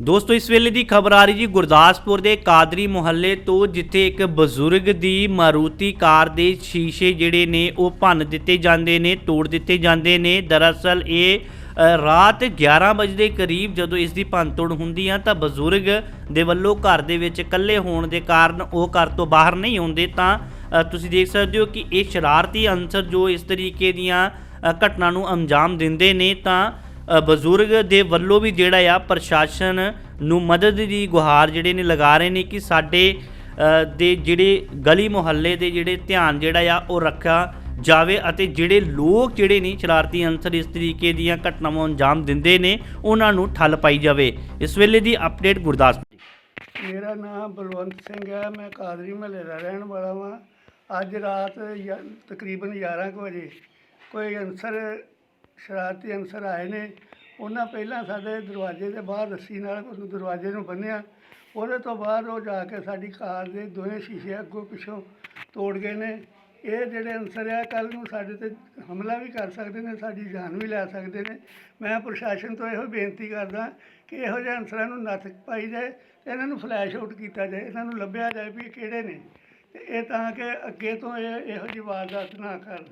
ਦੋਸਤੋ, ਇਸ ਵੇਲੇ ਦੀ ਖਬਰ ਆ ਰਹੀ ਜੀ ਗੁਰਦਾਸਪੁਰ ਦੇ ਕਾਦਰੀ ਮੁਹੱਲੇ ਤੋਂ, ਜਿੱਥੇ ਇੱਕ ਬਜ਼ੁਰਗ ਦੀ ਮਾਰੂਤੀ ਕਾਰ ਦੇ ਸ਼ੀਸ਼ੇ ਜਿਹੜੇ ਨੇ, ਉਹ ਭੰਨ ਦਿੱਤੇ ਜਾਂਦੇ ਨੇ, ਤੋੜ ਦਿੱਤੇ ਜਾਂਦੇ ਨੇ। ਦਰਅਸਲ ਇਹ ਰਾਤ 11 ਵਜੇ ਦੇ ਕਰੀਬ ਜਦੋਂ ਇਸ ਦੀ ਭੰਨਤੋੜ ਹੁੰਦੀ ਆ, ਤਾਂ ਬਜ਼ੁਰਗ ਦੇ ਵੱਲੋਂ ਘਰ ਦੇ ਵਿੱਚ ਇਕੱਲੇ ਹੋਣ ਦੇ ਕਾਰਨ ਉਹ ਘਰ ਤੋਂ ਬਾਹਰ ਨਹੀਂ ਆਉਂਦੇ। ਤਾਂ ਤੁਸੀਂ ਦੇਖ ਸਕਦੇ ਹੋ ਕਿ ਇਹ ਸ਼ਰਾਰਤੀ ਅਨਸਰ ਜੋ ਇਸ ਤਰੀਕੇ ਦੀਆਂ ਘਟਨਾ ਨੂੰ ਅੰਜਾਮ ਦਿੰਦੇ ਨੇ, ਤਾਂ ਬਜ਼ੁਰਗ ਦੇ ਵੱਲੋਂ ਵੀ ਜਿਹੜਾ ਆ ਪ੍ਰਸ਼ਾਸਨ ਨੂੰ ਮਦਦ ਦੀ ਗੁਹਾਰ ਜਿਹੜੇ ਨੇ ਲਗਾ ਰਹੇ ਨੇ ਕਿ ਸਾਡੇ ਦੇ ਜਿਹੜੇ ਗਲੀ ਮੁਹੱਲੇ ਦੇ ਜਿਹੜੇ ਧਿਆਨ ਜਿਹੜਾ ਆ ਉਹ ਰੱਖਿਆ ਜਾਵੇ ਅਤੇ ਜਿਹੜੇ ਲੋਕ ਜਿਹੜੇ ਨੇ ਸ਼ਰਾਰਤੀ ਅਨਸਰ ਇਸ ਤਰੀਕੇ ਦੀਆਂ ਘਟਨਾਵਾਂ ਅੰਜਾਮ ਦਿੰਦੇ ਨੇ, ਉਹਨਾਂ ਨੂੰ ਠੱਲ ਪਾਈ ਜਾਵੇ। ਇਸ ਵੇਲੇ ਦੀ ਅਪਡੇਟ ਗੁਰਦਾਸਪੁਰ ਮੇਰਾ ਨਾਮ ਬਲਵੰਤ ਸਿੰਘ ਹੈ, ਮੈਂ ਕਾਦਰੀ ਮਹੱਲੇ ਦਾ ਰਹਿਣ ਵਾਲਾ ਹਾਂ ਅੱਜ ਰਾਤ ਯ- ਤਕਰੀਬਨ 11 ਕੁ ਵਜੇ ਕੋਈ ਅਨਸਰ ਸ਼ਰਾਰਤੀ ਅਨਸਰ ਆਏ ਨੇ। ਉਹਨਾਂ ਪਹਿਲਾਂ ਸਾਡੇ ਦਰਵਾਜ਼ੇ ਦੇ ਬਾਹਰ ਰੱਸੀ ਨਾਲ ਉਹਨੂੰ ਦਰਵਾਜ਼ੇ ਨੂੰ ਬੰਨ੍ਹਿਆ। ਉਹਦੇ ਤੋਂ ਬਾਅਦ ਉਹ ਜਾ ਕੇ ਸਾਡੀ ਕਾਰ ਦੇ ਦੋਵੇਂ ਸ਼ੀਸ਼ੇ ਅੱਗੋਂ ਪਿੱਛੋਂ ਤੋੜ ਗਏ ਨੇ। ਇਹ ਜਿਹੜੇ ਅਨਸਰ ਆ ਕੱਲ ਨੂੰ ਸਾਡੇ ਤੇ ਹਮਲਾ ਵੀ ਕਰ ਸਕਦੇ ਨੇ, ਸਾਡੀ ਜਾਨ ਵੀ ਲੈ ਸਕਦੇ ਨੇ। ਮੈਂ ਪ੍ਰਸ਼ਾਸਨ ਤੋਂ ਇਹੋ ਬੇਨਤੀ ਕਰਦਾ ਕਿ ਇਹੋ ਜਿਹੇ ਅਨਸਰਾਂ ਨੂੰ ਨੱਥ ਪਾਈ ਜਾਏ ਤੇ ਇਹਨਾਂ ਨੂੰ ਫਲੈਸ਼ ਆਊਟ ਕੀਤਾ ਜਾਏ, ਇਹਨਾਂ ਨੂੰ ਲੱਭਿਆ ਜਾਏ ਵੀ ਇਹ ਕਿਹੜੇ ਨੇ। ਤੇ ਇਹ ਤਾਂ ਕਿ ਅੱਗੇ ਤੋਂ ਇਹ ਇਹੋ ਜਿਹੀ ਵਾਰਦਾਤ ਨਾ ਕਰਨ।